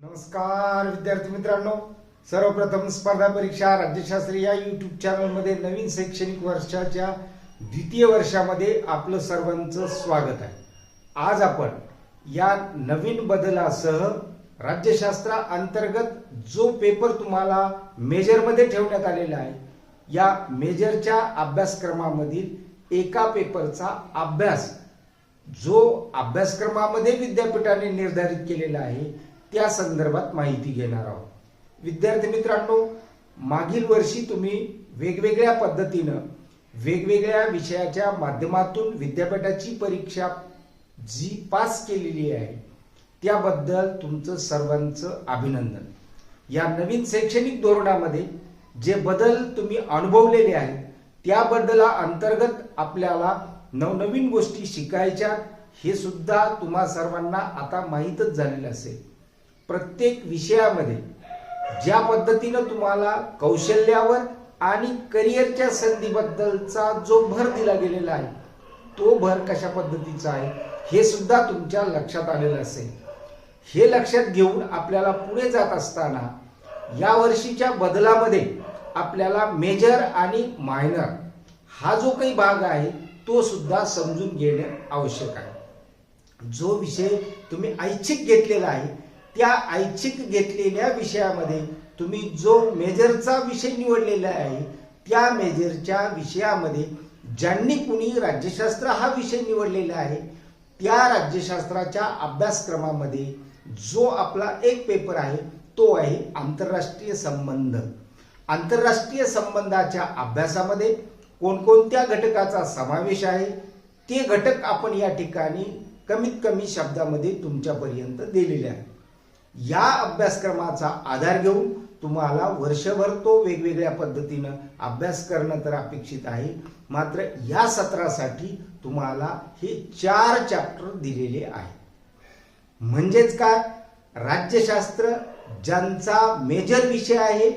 नमस्कार विद्यार्थी मित्रांनो. सर्वप्रथम स्पर्धा परीक्षा राज्यशास्त्री या युट्यूब चॅनलमध्ये नवीन शैक्षणिक वर्षाच्या द्वितीय वर्षामध्ये आपलं सर्वांचं स्वागत आहे. आज आपण या नवीन बदलासह राज्यशास्त्रा अंतर्गत जो पेपर तुम्हाला मेजरमध्ये ठेवण्यात आलेला आहे या मेजरच्या अभ्यासक्रमामधील एका पेपरचा अभ्यास जो अभ्यासक्रमामध्ये विद्यापीठाने निर्धारित केलेला आहे त्या संदर्भात माहिती घेणार आहोत. विद्यार्थी मित्रांनो मागील वर्षी तुम्ही वेगवेगळ्या पद्धतीनं वेगवेगळ्या विषयाच्या माध्यमातून विद्यापीठाची परीक्षा जी पास केलेली आहे त्याबद्दल तुमचं सर्वांचं अभिनंदन. या नवीन शैक्षणिक धोरणामध्ये जे बदल तुम्ही अनुभवलेले आहेत त्याबद्दल अंतर्गत आपल्याला नवनवीन गोष्टी शिकायच्या हे सुद्धा तुम्हा सर्वांना आता माहीतच झालेलं असेल. प्रत्येक विषयामध्ये ज्या पद्धतीनं तुम्हाला कौशल्यावर आणि करिअरच्या संधीबद्दलचा जो भर दिला गेलेला आहे तो भर कशा पद्धतीचा आहे हे सुद्धा तुमच्या लक्षात आलेलं असेल. हे लक्षात घेऊन आपल्याला पुढे जात असताना या वर्षीच्या बदलामध्ये आपल्याला मेजर आणि मायनर हा जो काही भाग आहे तो सुद्धा समजून घेणे आवश्यक आहे. जो विषय तुम्ही ऐच्छिक घेतलेला आहे त्या ऐच्छिक घेतलेल्या विषयामध्ये तुम्ही जो मेजरचा विषय निवडलेला आहे त्या मेजरच्या विषयामध्ये ज्यांनी कुणी राज्यशास्त्र हा विषय निवडलेला आहे त्या राज्यशास्त्राच्या अभ्यासक्रमामध्ये जो आपला एक पेपर आहे तो आहे आंतरराष्ट्रीय संबंध. आंतरराष्ट्रीय संबंधाच्या अभ्यासामध्ये कोणकोणत्या घटकाचा समावेश आहे ते घटक आपण या ठिकाणी कमीत कमी शब्दामध्ये तुमच्यापर्यंत दिलेले आहे या अभ्यासक्रमाचा आधार घेऊन तुम्हाला वर्षभर तो वेगवेगळ्या पद्धतीनं अभ्यास करणं तर अपेक्षित आहे. मात्र या सत्रासाठी तुम्हाला हे चार चॅप्टर दिलेले आहे म्हणजेच काय? राज्यशास्त्र ज्यांचा मेजर विषय आहे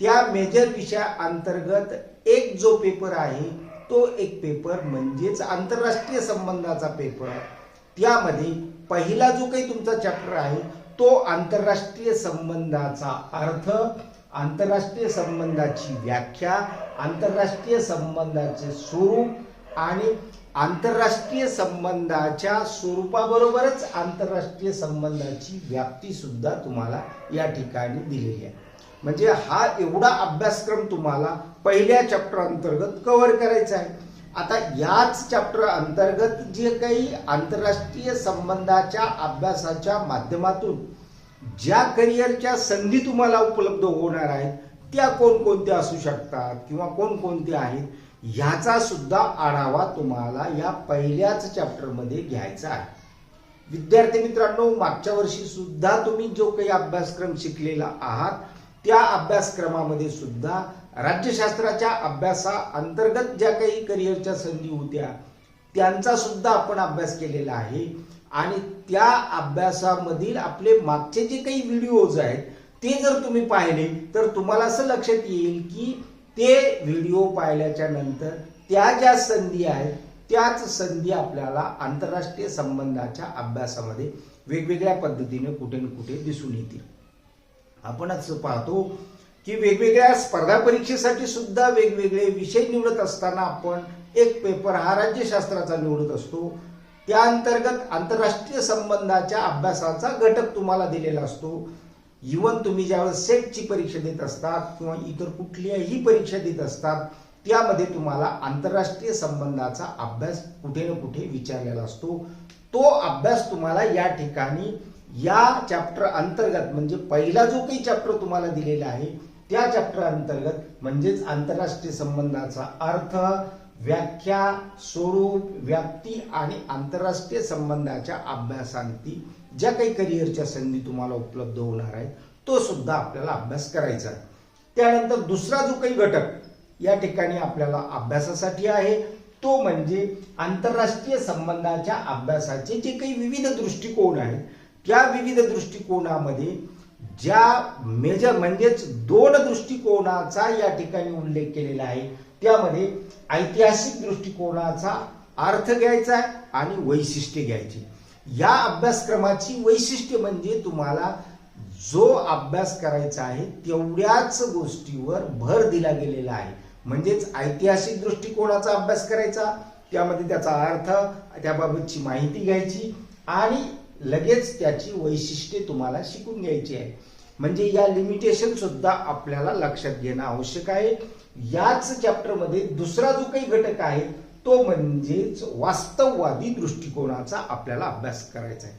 त्या मेजर विषया अंतर्गत एक जो पेपर आहे तो एक पेपर म्हणजेच आंतरराष्ट्रीय संबंधाचा पेपर त्यामध्ये पहिला जो काही तुमचा चॅप्टर आहे तो आंतरराष्ट्रीय संबंधाचा अर्थ आंतरराष्ट्रीय संबंधाची व्याख्या आंतरराष्ट्रीय संबंधाचे स्वरूप आणि आंतरराष्ट्रीय संबंधाच्या स्वरूपाबरोबरच आंतरराष्ट्रीय संबंधाची व्याप्ती सुद्धा तुम्हाला या ठिकाणी दिलेली आहे. म्हणजे हा एवढा अभ्यासक्रम तुम्हाला पहिल्या चॅप्टर अंतर्गत कव्हर करायचा आहे. आता याच चॅप्टर अंतर्गत जे काही आंतरराष्ट्रीय संबंधाच्या अभ्यासाच्या माध्यमातून ज्या करिअरच्या संधी तुम्हाला उपलब्ध होणार आहेत त्या कोणकोणत्या असू शकतात किंवा कोणकोणत्या आहेत ह्याचा सुद्धा आढावा तुम्हाला या पहिल्याच चॅप्टरमध्ये घ्यायचा आहे. विद्यार्थी मित्रांनो मागच्या वर्षी सुद्धा तुम्ही जो काही अभ्यासक्रम शिकलेला आहात त्या अभ्यासक्रमामध्ये सुद्धा राज्यशास्त्राच्या अभ्यासा अंतर्गत ज्या काही करिअरच्या संधी होत्या त्यांचा सुद्धा आपण अभ्यास केलेला आहे. आणि त्या अभ्यासामधील आपले मागचे जे काही व्हिडिओज आहेत ते जर तुम्ही पाहिले तर तुम्हाला असं लक्षात येईल की ते व्हिडिओ पाहिल्याच्या नंतर त्या ज्या संधी आहेत त्याच संधी आपल्याला आंतरराष्ट्रीय संबंधाच्या अभ्यासामध्ये वेगवेगळ्या पद्धतीने कुठे ना कुठे दिसून येतील. आपण असं पाहतो की वेगवेगळ्या स्पर्धा परीक्षेसाठी सुद्धा वेगवेगळे विषय निवडत असताना आपण एक पेपर हा राज्यशास्त्राचा निवडत असतो. त्या अंतर्गत आंतरराष्ट्रीय संबंधाच्या अभ्यासाचा घटक तुम्हाला दिलेला असतो. इवन तुम्ही ज्यावेळेस सेटची परीक्षा देत असतात किंवा इतर कुठल्याही परीक्षा देत असतात त्यामध्ये तुम्हाला आंतरराष्ट्रीय संबंधाचा अभ्यास कुठे ना कुठे विचारलेला असतो. तो अभ्यास तुम्हाला या ठिकाणी या चॅप्टर अंतर्गत म्हणजे पहिला जो काही चॅप्टर तुम्हाला दिलेला आहे त्या चॅप्टर अंतर्गत म्हणजेच आंतरराष्ट्रीय संबंधाचा अर्थ व्याख्या स्वरूप व्याप्ती आणि आंतरराष्ट्रीय संबंधाच्या अभ्यासांती ज्या काही करिअरच्या संधी तुम्हाला उपलब्ध होणार आहेत तो सुद्धा आपल्याला अभ्यास करायचा आहे. त्यानंतर दुसरा जो काही घटक या ठिकाणी आपल्याला अभ्यासासाठी आहे तो म्हणजे आंतरराष्ट्रीय संबंधाच्या अभ्यासाचे जे काही विविध दृष्टिकोन आहेत त्या विविध दृष्टिकोनामध्ये ज्या मेजर म्हणजेच दोन दृष्टिकोनाचा या ठिकाणी उल्लेख केलेला आहे त्यामध्ये ऐतिहासिक दृष्टिकोनाचा अर्थ घ्यायचा आहे आणि वैशिष्ट्य घ्यायची. या अभ्यासक्रमाची वैशिष्ट्य म्हणजे तुम्हाला जो अभ्यास करायचा आहे तेवढ्याच गोष्टीवर भर दिला गेलेला आहे. म्हणजेच ऐतिहासिक दृष्टिकोनाचा अभ्यास करायचा त्यामध्ये त्याचा अर्थ त्याबाबतची माहिती घ्यायची आणि लगेच त्याची वैशिष्ट्ये तुम्हाला शिकून घ्यायची आहे म्हणजे या लिमिटेशन सुद्धा आपल्याला लक्षात घेणं आवश्यक आहे. याच चॅप्टरमध्ये दुसरा जो काही घटक आहे तो म्हणजेच वास्तववादी दृष्टिकोनाचा आपल्याला अभ्यास करायचा आहे.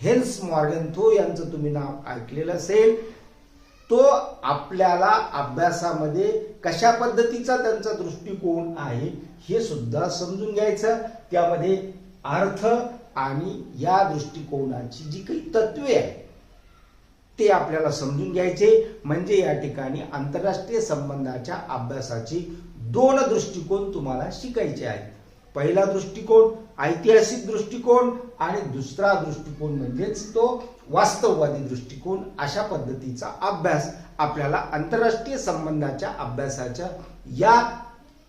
हेन्स मॉर्गनथो यांचं तुम्ही नाव ऐकलेलं असेल तो आपल्याला अभ्यासामध्ये कशा पद्धतीचा त्यांचा दृष्टिकोन आहे हे सुद्धा समजून घ्यायचं. त्यामध्ये अर्थ आणि या दृष्टिकोनाची जी काही तत्वे आहेत ते आपल्याला समजून घ्यायचे. म्हणजे या ठिकाणी आंतरराष्ट्रीय संबंधाच्या अभ्यासाची दोन दृष्टिकोन तुम्हाला शिकायचे आहेत. पहिला दृष्टिकोन ऐतिहासिक दृष्टिकोन आणि दुसरा दृष्टिकोन म्हणजेच तो वास्तववादी दृष्टिकोन. अशा पद्धतीचा अभ्यास आपल्याला आंतरराष्ट्रीय संबंधाच्या अभ्यासाच्या या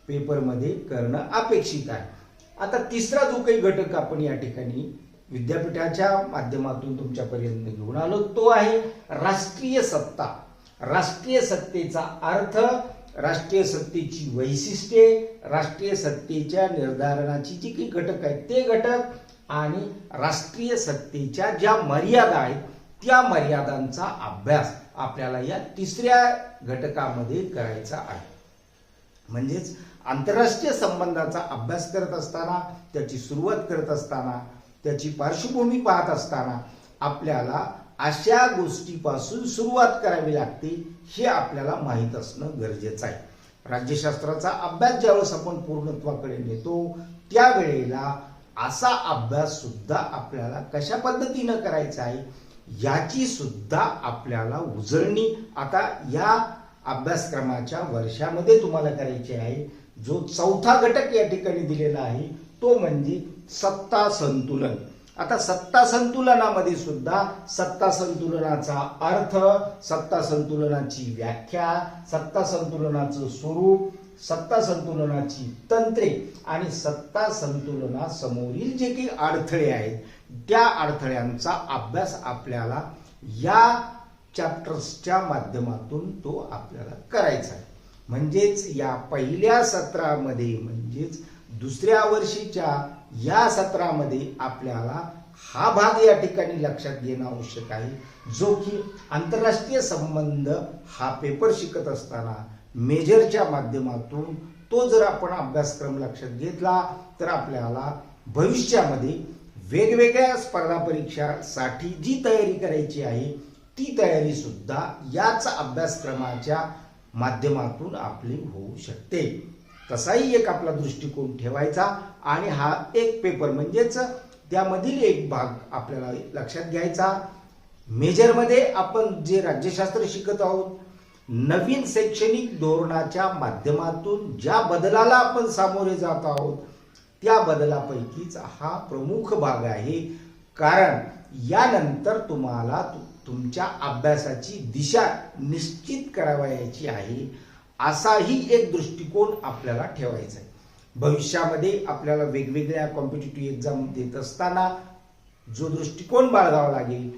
पेपरमध्ये करणं अपेक्षित आहे. आता तिसरा जो काही घटक आपण या ठिकाणी विद्यापीठाच्या माध्यमातून तुमच्यापर्यंत घेऊन आलो तो आहे राष्ट्रीय सत्ता. राष्ट्रीय सत्तेचा अर्थ राष्ट्रीय सत्तेची वैशिष्ट्ये राष्ट्रीय सत्तेच्या निर्धारणाची जी काही घटक आहेत ते घटक आणि राष्ट्रीय सत्तेच्या ज्या मर्यादा आहेत त्या मर्यादांचा अभ्यास आपल्याला या तिसऱ्या घटकामध्ये करायचा आहे. म्हणजेच आंतरराष्ट्रीय संबंधाचा अभ्यास करत असताना त्याची सुरुवात करत असताना त्याची पार्श्वभूमी पाहत असताना आपल्याला अशा गोष्टीपासून सुरुवात करावी लागते हे आपल्याला माहीत असणं गरजेचं आहे. राज्यशास्त्राचा अभ्यास ज्यावेळेस आपण पूर्णत्वाकडे नेतो त्यावेळेला असा अभ्यास सुद्धा आपल्याला कशा पद्धतीनं करायचा आहे याची सुद्धा आपल्याला उजळणी. आता या अभ्यासक्रमाच्या वर्षामध्ये तुम्हाला करायची आहे. जो चौथा घटक या ठिकाणी दिलेला आहे तो म्हणजे सत्ता संतुलन. आता सत्ता संतुलनामध्ये सुद्धा सत्ता संतुलनाचा अर्थ सत्ता संतुलनाची व्याख्या सत्ता संतुलनाचं स्वरूप सत्ता संतुलनाची तंत्रे आणि सत्ता संतुलनासमोरील जे काही अडथळे आहेत त्या अडथळ्यांचा अभ्यास आपल्याला या चॅप्टर्सच्या माध्यमातून तो आपल्याला करायचा आहे. म्हणजेच या पहिल्या सत्रामध्ये म्हणजेच दुसऱ्या वर्षीच्या या सत्रामध्ये आपल्याला हा भाग या ठिकाणी लक्षात घेणं आवश्यक आहे. जो की आंतरराष्ट्रीय संबंध हा पेपर शिकत असताना मेजरच्या माध्यमातून तो जर आपण अभ्यासक्रम लक्षात घेतला तर आपल्याला भविष्यामध्ये वेगवेगळ्या स्पर्धा परीक्षासाठी जी तयारी करायची आहे ती तयारी सुद्धा याच अभ्यासक्रमाच्या माध्यमातून आपली होऊ शकते. तसाही एक आपला दृष्टिकोन ठेवायचा आणि हा एक पेपर म्हणजेच त्यामधील एक भाग आपल्याला लक्षात घ्यायचा. मेजरमध्ये आपण जे राज्यशास्त्र शिकत आहोत नवीन शैक्षणिक धोरणाच्या माध्यमातून ज्या बदलाला आपण सामोरे जात आहोत त्या बदलापैकीच हा प्रमुख भाग आहे. कारण यानंतर तुम्हाला तुमच्या अभ्यासाची दिशा निश्चित करावयाची आहे असाही एक दृष्टिकोन आपल्याला ठेवायचा आहे. भविष्यामध्ये आपल्याला वेगवेगळ्या कॉम्पिटेटिव्ह एक्झाम देत असताना जो दृष्टिकोन बाळगावा लागेल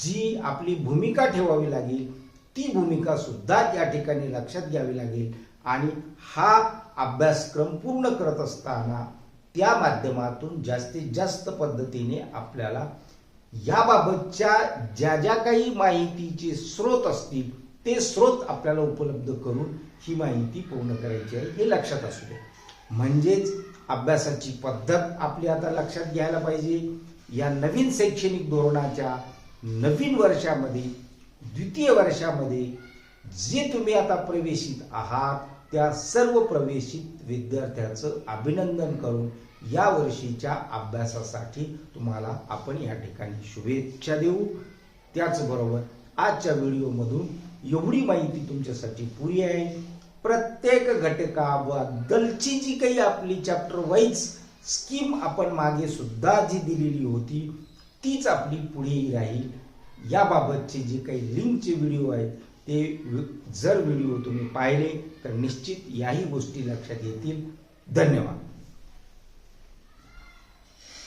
जी आपली भूमिका ठेवावी लागेल ती भूमिका सुद्धा या ठिकाणी लक्षात घ्यावी लागेल आणि हा अभ्यासक्रम पूर्ण करत असताना त्या माध्यमातून जास्तीत जास्त पद्धतीने आपल्याला याबाबतच्या ज्या ज्या काही माहितीचे स्रोत असतील ते स्रोत आपल्याला उपलब्ध करून ही माहिती पूर्ण करायची आहे हे लक्षात असू दे. म्हणजेच अभ्यासाची पद्धत आपली आता लक्षात घ्यायला पाहिजे. या नवीन शैक्षणिक धोरणाच्या नवीन वर्षामध्ये द्वितीय वर्षामध्ये जे तुम्ही आता प्रवेशित आहात त्या सर्व प्रवेशित विद्यार्थ्याचं अभिनंदन करून या वर्षीच्या अभ्यासासाठी तुम्हाला आपण या ठिकाणी शुभेच्छा देऊ. त्याचबरोबर आजच्या व्हिडिओमधून एवढी माहिती तुमच्यासाठी पुरी आहे. प्रत्येक घटकाबद्दलची जी काही आपली चॅप्टर वाईज स्कीम आपण मागे सुद्धा जी दिलेली होती तीच आपली पुढेही राहील. याबाबतचे जे काही लिंकचे व्हिडिओ आहेत ते जर व्हिडिओ तुम्ही पाहिले तर निश्चित याही गोष्टी लक्षात येतील. धन्यवाद.